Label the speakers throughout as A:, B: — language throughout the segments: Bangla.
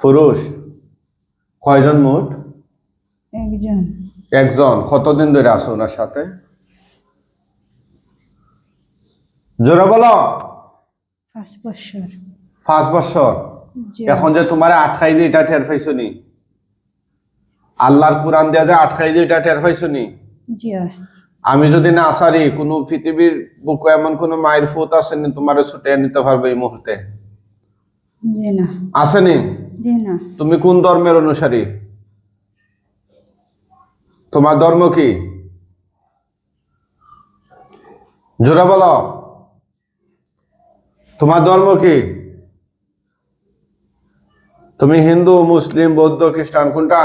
A: পুরুষ কয়জন মোট?
B: একজন।
A: একজন। কতদিন ধরে আছো ওনার সাথে? জোরে বলো।
B: পাঁচ বছর।
A: পাঁচ বছর? এখন যে তোমার আটকাই দিয়ে এটা টের পাইছো নি? আল্লাহর কোরআন দেয়া যে আটকাই দিয়ে এটা টের পাইছো নি? আমি যদি না আসারি কোনো পৃথিবীর বুকে এমন কোন মায়ের ফুত আসেনি তোমার ছুটে নিতে পারবে এই মুহূর্তে? আসেনি
B: না?
A: তুমি কোন ধর্মের অনুসারী? তোমার ধর্ম কি? জোরে বলো। তোমার ধর্ম কি? তুমি হিন্দু মুসলিম বৌদ্ধ খ্রিস্টান কোনটা?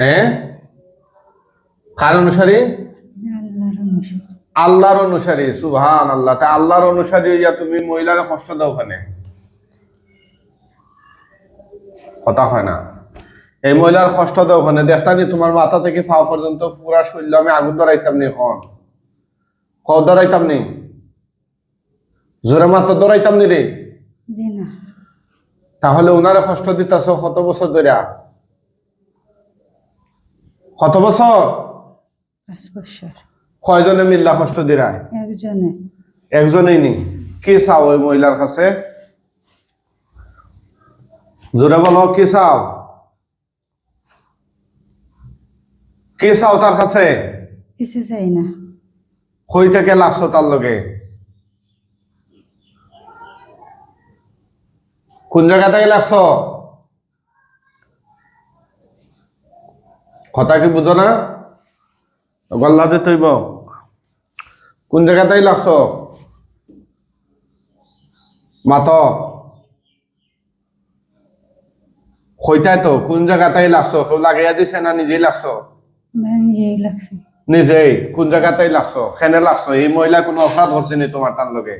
A: হ্যাঁ? কার অনুসারী?
B: আল্লাহর অনুসারী
A: সুবহান আল্লাহ তা আল্লাহর অনুসারী হইয়া তুমি মহিলার কষ্ট দাও ওখানে কথা হয় না। এই মহিলার কষ্ট দাও ওখানে দেখতানি তোমার মাথা থেকে পা পর্যন্ত পুরা শরীর আমি আগুন ধরাইতাম নি এখন। ক ধরাইতাম নি? জোরে মাত্র ধরাইতাম নি রে? তাহলে ওনারে কষ্ট দিতেছ কত বছর ধরে কত বছর?
B: পাঁচ বছর।
A: কয়জনে মিল্লা কষ্ট দিরায়
B: একজনে।
A: একজনেই নি। কি চাও ওই মহিলার কাছে? জোরে বলো কি চাও? কি চাও তার কাছে?
B: কিছু চাই না।
A: কই থেকে লাগছো তার লগে। কোন জায়গা থেকে লাগছো কথা কি বুঝো না গল্লা দে তৈব। কোন জায়গা থেকে লাগছো? মাত। কইটাই তো কোন জায়গা থেকে লাগছো? কেউ লাগাইয়া দিছে না নিজেই লাগছ?
B: নিজেই
A: কোন জায়গাতেই লাগছো? খেনে লাগছ? এই মহিলা কোনো অপরাধ করছে নি তোমার তার লগে?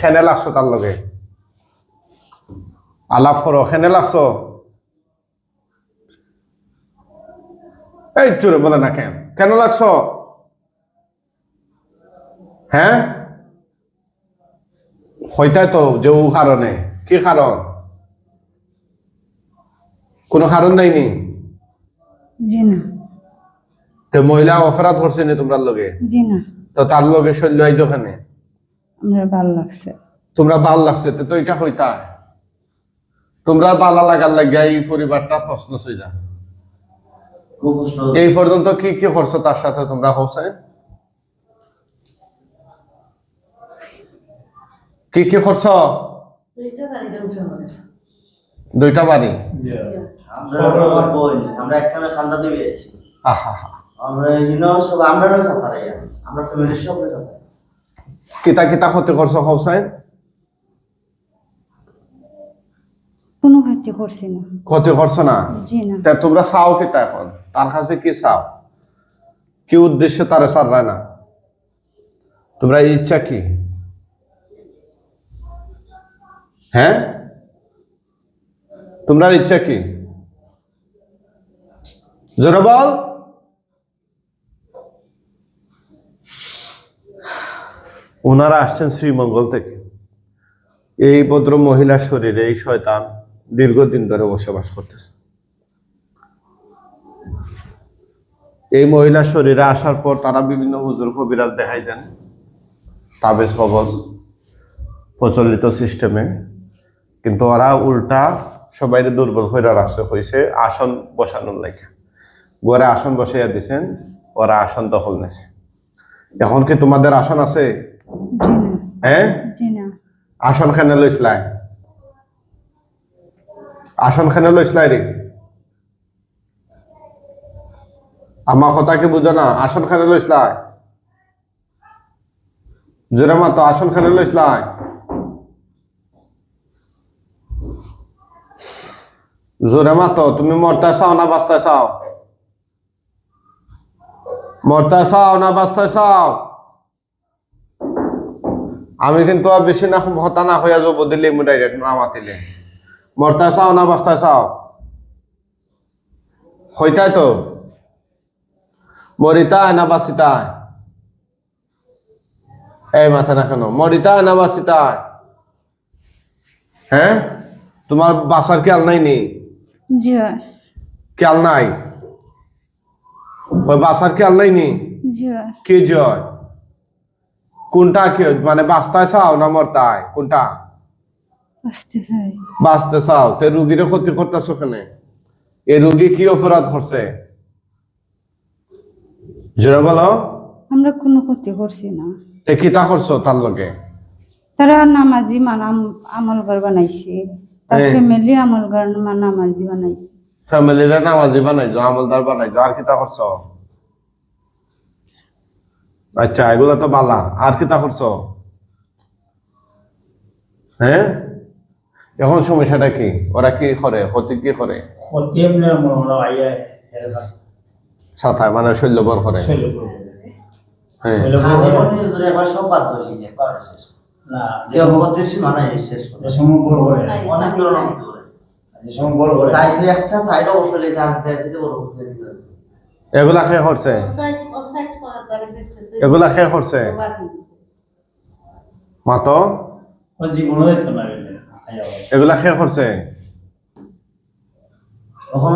A: খেনে লাগছো তার লগে? আলাপ করো খেনে লাগছো? এই চুরে বলে না কেন? কেন লাগছো? হ্যাঁ? হইতাই তো যে ও কারণে। কি কারণ? কোনো কারণ
B: জি
A: তো মহিলা অপরাধ করছে নি তোমরা লগে? তো তার লগে শৈল্য আইজ ওখানে
B: আমরা ভালো লাগছে।
A: তোমরা ভালো লাগছে তো তো এটা হইতা তোমরা বালা লাগার লাগিয়া এই পরিবারটা তসন যা
C: খুব কষ্ট
A: এই পর্যন্ত কি কি করছ তার সাথে তোমরা হোসেন? কি কি করছ? দুইটা বাড়ি?
C: আমরা একখানে খান্দা দিয়ে
A: আহা
C: আমরা ইনো সব আমরাও সাঁতারাই আমরা ফ্যামিলির সব সাঁতারাই
A: কিতা কিতা ক্ষতি করছ হোসেন?
B: কোনো ক্ষতি করছি না।
A: ক্ষতি করছ না?
B: জি না।
A: তা তোমরা চাও কিতা এখন? তার কাছে কি চাও? কি উদ্দেশ্যে তারে না? তোমরা ইচ্ছা কি? হ্যাঁ? তোমরা ইচ্ছা কি? জোরে বল। ওনারা আসছেন শ্রীমঙ্গল থেকে। এই ভদ্র মহিলার শরীরে এই শয়তান। দীর্ঘদিন ধরে বসবাস করতেছে। এই মহিলা শরীরে আসার পর তারা বিভিন্ন হুজুর কবিরাজ দেখাই যান। তাবেজ কবজ প্রচলিত সিস্টেমে। কিন্তু ওরা উল্টা সবাই দুর্বল হয়ে রাখছে হয়েছে আসন বসানোর লাগে। ঘরে আসন বসাইয়া দিছেন ওরা আসন দখল নেছে। এখন কি তোমাদের আসন আছে? হ্যাঁ? আসন খানে লইসলাই আসন খানে লইসলাই রে। আমার কথা কি বুঝো না আসন খানে লইসলাই জোরে মা তো আসন খানে লইসলাই জোরে মা তো তুমি মরতে চাও না বাঁচতে চাও? মরতে চাও না বাঁচতে চাও? আমি কিন্তু বেশি না হতা না হইয়া যাব দিলে মু ডাইরেক্ট না মাতিলে মরতা চাও না বাস্তা চাও? হইতাই তো? মরিতায় না বাঁচিতায়? এই মাথা না কেন মরিতায় না বাঁচিতায়? হ্যাঁ তোমার বাসার খেয়াল নাই নি?
B: জি
A: খেয়াল নাই? ওই বাসার খেয়াল নাই নি? কি জয় কোনটা কি মানে বাস্তায় চাও না মরতায় কোনটা? বাঁচতে চাও তে রুগীরে ক্ষতি করতেছো কেন? এই রুগী কি অপরাধ করছে? জোরে বলো।
B: আমরা কোনো ক্ষতি করছি না।
A: তে কিতা করছ তার লগে?
B: তারা নামাজি মানাম আমলগার বানাইছে। তার
A: হ্যাঁ।
B: ফ্যামিলি আমলগার মা নামাজি বানাইছে।
A: ফ্যামিলিরে নামাজি বানাইছো আমলদার বানাইছো আর কিতা করছ? আচ্ছা এগুলো তো বালা আর কিতা করছ? হ্যাঁ? এখন সমস্যাটা কি? ওরা কি করে? ক্ষতি কি করে? সাথায় মানে শৈল্যবর করে. হ্যাঁ।
D: Solo
C: খালি
D: ko.
C: ধরে একবার সব বাদ ধরলি যে একবার শেষ।
D: Na
C: যে অপরাধের সীমানা শেষ করে।
D: de somo bor bor.
C: অনেক তুলনা করতে পারে
D: De somo bor bor.
C: Side extra side অবশ্যই লেগে আর তার থেকে বড় করতে দিতে হবে
A: এগুলা করছে? এগুলা কে করছে? মাতো?
D: O জীবন হইতো না।
A: এগুলা কে করছে?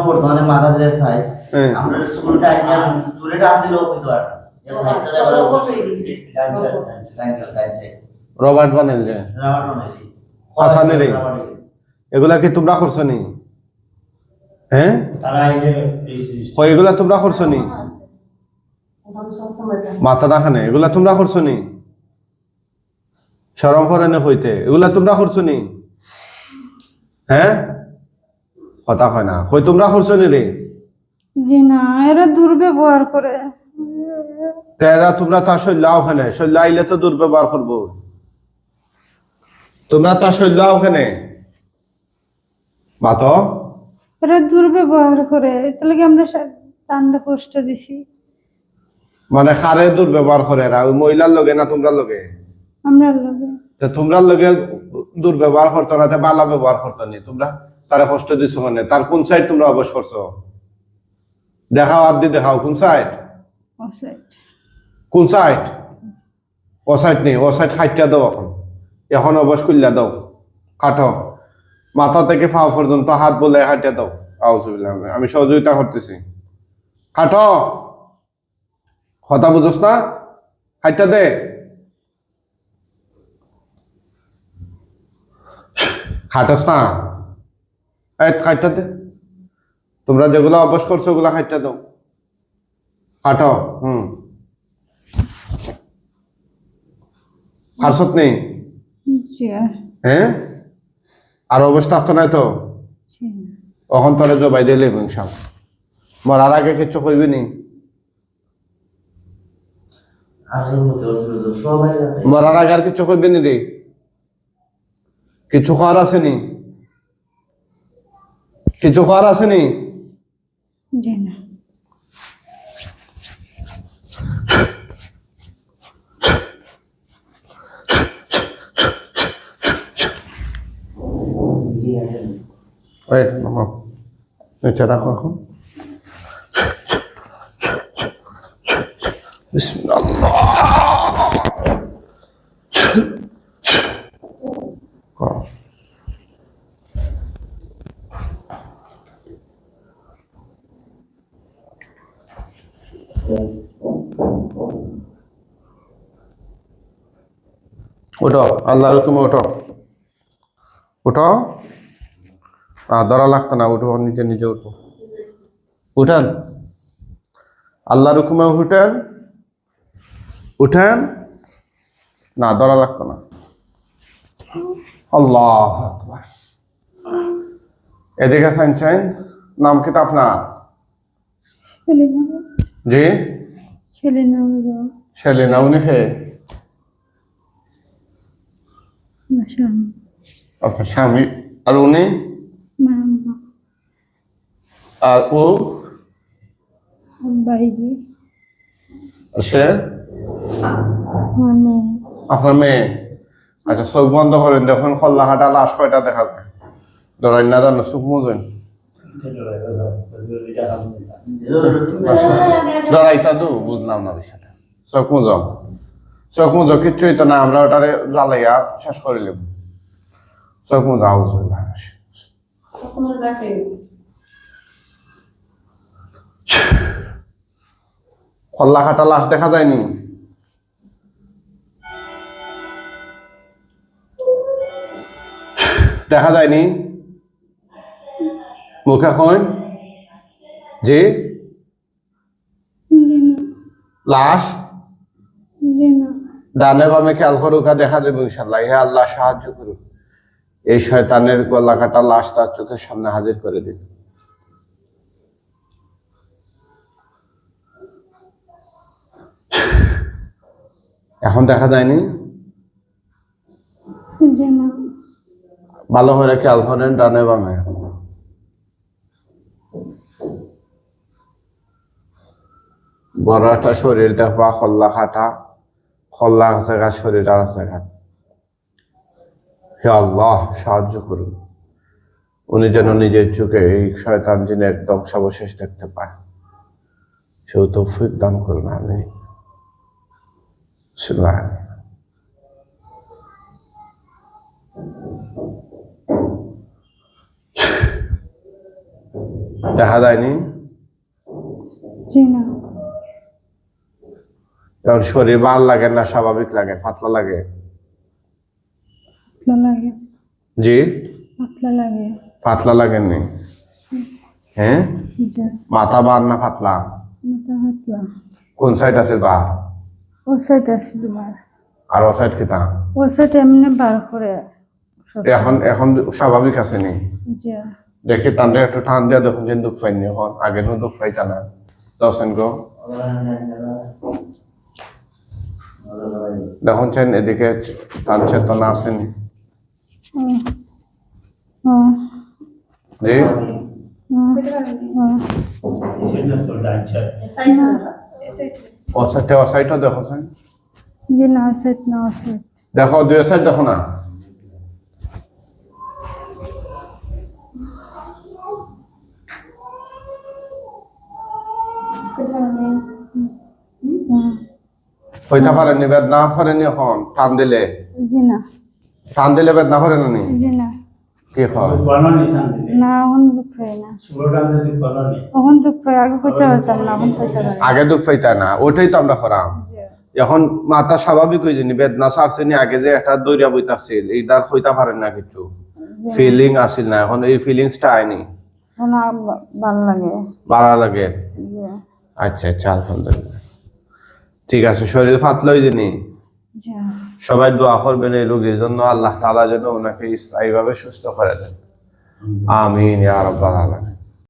C: বর্তমানে মাদার যে সাইড
A: হ্যাঁ।
C: আমরা স্কুল টাইম দূরে টান দিলেও হইতো আর
A: রবার্ট বানাইল যে। এগুলা কি তোমরা করছ নি? হ্যাঁ এগুলা তোমরা করছ নি? মাথা দেখানে এগুলা তোমরা করছ নি? সরম করে নে হইতে এগুলা তোমরা করছ নি? হ্যাঁ কথা হয় না। কই তোমরা করছ নি রে?
B: জি না এরা দুর্ব্যবহার করে।
A: তেরা তোমরা তার শৈল্য ওখানে শৈল্য আইলে তো দুর্ব্যবহার করব। তোমরা তার শৈল্য ওখানে মাতো
B: এরা দুর্ব্যবহার করে। তাহলে কি আমরা তান্ডা কষ্ট দিছি?
A: মানে খারে দুর্ব্যবহার করে এরা? ওই মহিলার লগে না তোমরা লগে?
B: আমরা লগে।
A: তা তোমরা লগে দুর্ব্যবহার করতো না বালা ব্যবহার করতো নি। তোমরা তারা কষ্ট দিছো মানে। তার কোন সাইড তোমরা অবশ্য করছ? দেখাও আর দি দেখাও কোন সাইড কোন সাইড ও সাইড নেই ও সাইড খাইটা দাও এখন। এখন অবশ্য খুললা দাও। কাটো। মাথা থেকে পা পর্যন্ত হাত বলে হাইটা দাও। আউজুবিল্লাহ আমি সহযোগিতা করতেছি। কাটো। কথা বুঝোস না? হাইটা দে। খাটস না? এই খাইটা দে। তোমরা যেগুলো অভ্যাস করছ ওগুলো খাইটা দাও। খাটো হুম। ফারসত নেই?
B: হ্যাঁ
A: আর অবস্থা তো নাই তো। তখন তোরা জবাই দিলে ইনশাল মরার আগে কিচ্ছু করবি নি? মরার আগে আর কিচ্ছু করবি নি রে? কিছু খাওয়ার আছে নি কিছু খাওয়ার আছে নি। ওয়েট মামা নিচে রাখো এখন। বিসমিল্লাহ। উঠো আল্লাহর হুকুমে উঠো। উঠো। ধরা লাগতো না উঠো নিজে নিজে উঠো উঠেন। আল্লাহর হুকুমে উঠেন। উঠেন। না ধরা লাগতো না। আল্লাহ এদিকে সাইনচাইন নাম কি আপনার? জি? সেলিনা উনি খে আপনার স্বামী আর উনি আর ও সে
B: মানে
A: আপনার মেয়ে আচ্ছা চোখ বন্ধ করেন দেখুন খল্লা হাটা লাশ কয়টা দেখা যায় ধরেন না জানো চোখ মুজেন জড়াইতা দু বুঝলাম না বিষয়টা চোখ মুজম চোখ মুজো কিচ্ছুই তো না আমরা ওটারে জ্বালাইয়া শেষ করে নেব চোখ মুখ আউজ কল্লা খাটা লাশ দেখা যায়নি? দেখা যায়নি? মুখে জি?
B: জি
A: লাশ? ডানে বামে খেয়াল করুকা দেখা দেবো ইনশাল্লাহ হে আল্লাহ সাহায্য করুন এই শয়তানের গলা কাটা লাশ তার চোখের সামনে হাজির করে দিন এখন দেখা যায়নি? ভালো করে খেয়াল করেন ডানে বামে। বড় একটা শরীর দেখবা খল্লা খাটা খল্লা আছে গা শরীর আর আছে গা হে আল্লাহ, সাহায্য করুন। উনি যেন নিজের চোখে এই শয়তান জিনের ধ্বংসাবশেষ দেখতে পায় সেও তৌফিক দান করুন আমি সুবহান। দেখা যায়নি? কারণ শরীর ভালো লাগে না স্বাভাবিক লাগে পাতলা লাগে।
B: পাতলা লাগে।
A: জি?
B: পাতলা লাগে।
A: পাতলা লাগেনি। হ্যাঁ? মাথা বার না পাতলা?
B: মাথা
A: কোন সাইড আছে বার
B: ও সাইড আছে তোমার।
A: আর ও সাইড কিতা?
B: ও সাইড এমনি বার করে।
A: এখন এখন স্বাভাবিক আছে নি?
B: জি।
A: দেখি তান্ডে একটু টান দিয়া দেখুন যে দুঃখ পাইনি এখন। আগে নো দুঃখ পাইতা না। দশেন গো। দেখুন এদিকে তার চেতনা আসেনি জি দেখো দুই সাইড দেখো না। হইতে পারেনি বেদনা করেনি এখন টান দিলে?
B: জি না।
A: টান দিলে বেদনা করে না নি
B: জি না।
A: কি হয়?
B: না এখন দুঃখ হয় না।
D: সুরো দিলে বানানি
B: এখন দুঃখ হয় আগে পারতাম না এখন পারি
A: আগে দুঃখ পাইতা না ওইটাই তো আমরা করাম। এখন মাথা স্বাভাবিক হয়ে যানি বেদনা সারছেনি আগে যে দৈরা বইতাছিল পারেন না কিছু। ফিলিং আসিল না এখন এই ফিলিংসটা আইনি।
B: এখন ভালো লাগে।
A: ভালো লাগে। আচ্ছা আচ্ছা আলহামদুলিল্লাহ। ঠিক আছে শরীর ফাতলা
B: দিনি
A: সবাই দোয়া করবেন এই রোগীর জন্য আল্লাহ তালা যেন ওনাকে স্থায়ীভাবে সুস্থ করে দেন। আমিন ইয়া রাব্বাল আলামিন।